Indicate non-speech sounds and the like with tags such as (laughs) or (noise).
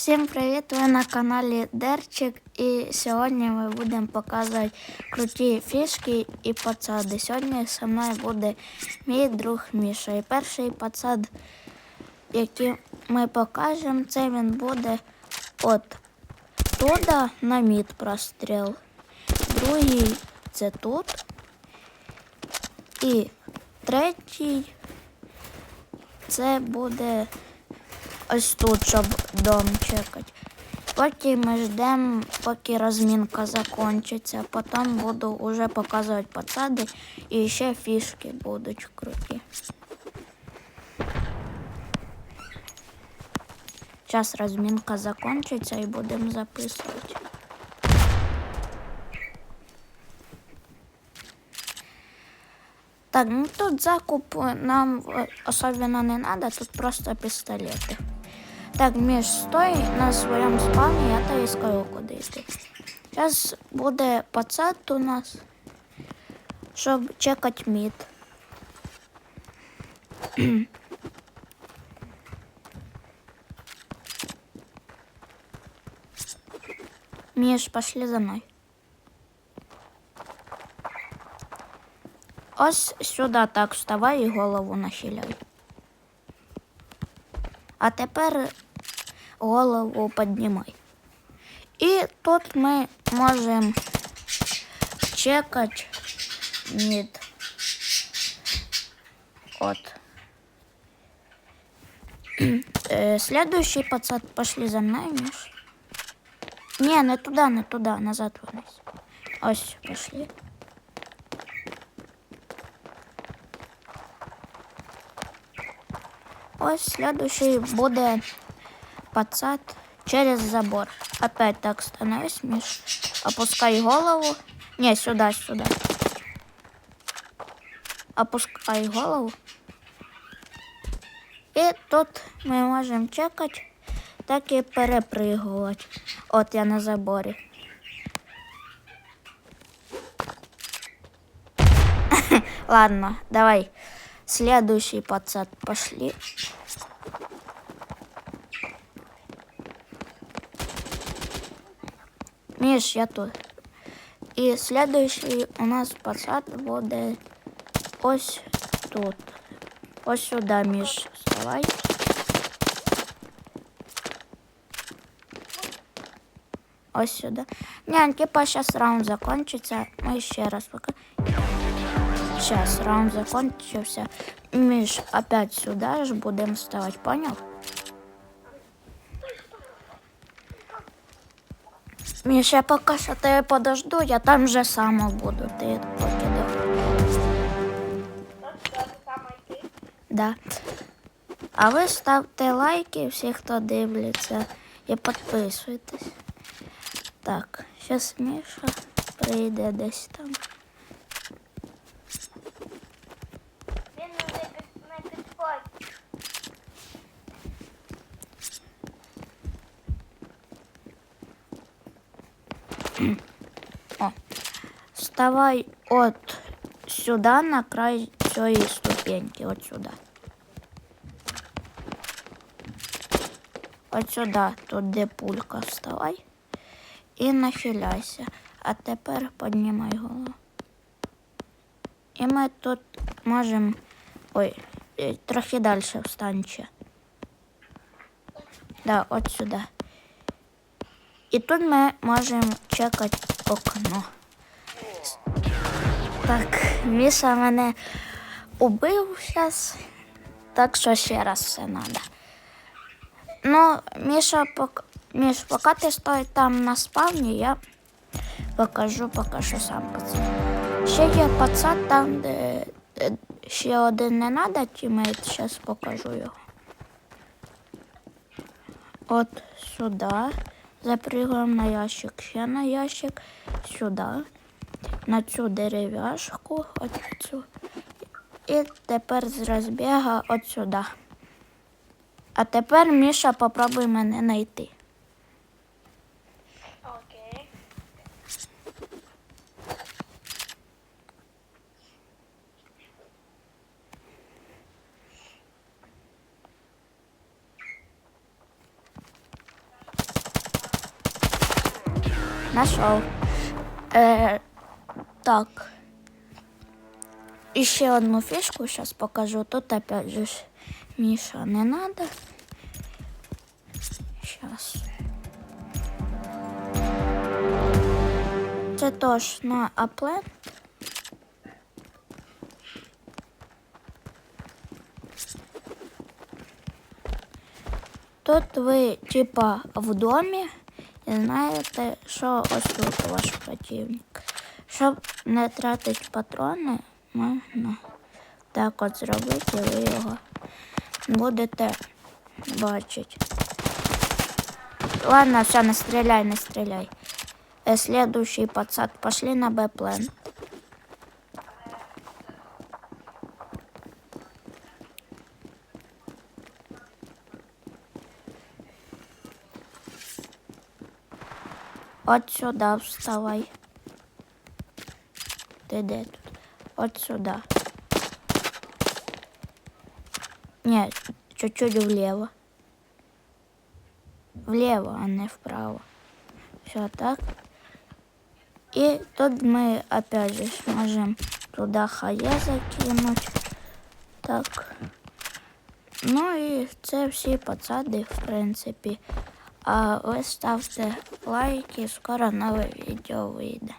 Всім привіт! Ви на каналі Дерчик і сьогодні ми будемо показувати круті фішки і пацади. Сьогодні зі мною буде мій друг Міша. І перший пацад, який ми покажемо, це він буде от туди на мід простріл. Другий це тут. І третій це буде ось тут, щоб дом чекати. Потім ми ждемо, поки розмінка закінчиться. Потім буду вже показувати посади і ще фішки будуть круті. Зараз розмінка закінчиться і будемо записувати. Так, ну тут закуп нам э, особенно не надо, тут просто пистолеты. Так, Міш, стой на своєму спавні, я тобі скажу, куди йти. Зараз буде пацат у нас, щоб чекати мід. (clears throat) Міш, пошли за мною. Ось сюди так вставай і голову нахиляй. А тепер голову піднімай. І тут ми можемо чекати мід. От. Е, (clears throat) Следующий пацан пошли за мною, Міш. Ні, не туди, не туди, назад вниз. Ось, пошли. Ось следующий буде пацат через забор. Опять так становись, Миш. Опускай голову. Не, сюда, сюда. Опускай голову. І тут ми можемо чекати, так і перепригувати. От я на заборі. (laughs) Ладно, давай. Следующий пацан пошли. Миш, я тут. І следующий у нас пацан буде ось тут. Ось сюди, Міш, вставай. Ось сюди. Не, типа сейчас раунд закончится. Мы ще раз пока. Сейчас раунд закончился. Миш, опять сюда же будем вставать, понял? Міш, ще поки що ти подожду, я там вже сама буду. Ти поки до- Да. А ви ставте лайки, всі, хто дивляться, і підписуйтесь. Так, зараз Міша прийде десь там. Він не під- не підходить. Вставай от сюди на край цієї ступеньки, от сюди. От сюди, тут де пулька, вставай і нахиляйся. А тепер піднімай голову. І ми тут можемо. Ой, е, трохи далі встань. Да, от сюди. І тут ми можемо чекати окно. Так, Міша мене убив зараз, так що ще раз все треба. Ну, Міша, пок... Міш, поки ти стой там на спавні, я покажу поки що сам пацан. Ще є пацан там, де ще один не треба, тімейт, зараз покажу його. От сюди. Запрыгаємо на ящик, ще на ящик, сюди на цю дерев'яшку, от цю. І тепер з розбіга от сюди. А тепер Міша попробуй мене знайти. Нашел. Э, так. Еще одну фишку сейчас покажу. Тут опять же Миша не надо. Сейчас. Це теж на аплен. Тут ви, типа, в домі і знаєте, що ось тут ваш противник. Щоб не тратити патрони, можна так от зробити, ви його будете бачити. Ладно, все, не стреляй, не стреляй. Следующий пацан, Пошли на Б-план. От сюда вставай. Ти де тут? От сюда. Ні, чуть-чуть влево. Влево, а не вправо. Все так. И тут мы опять же сможем туда хає закинуть. Так. Ну і це всі посади, в принципі. А ви ставте лайки, скоро нове відео вийде.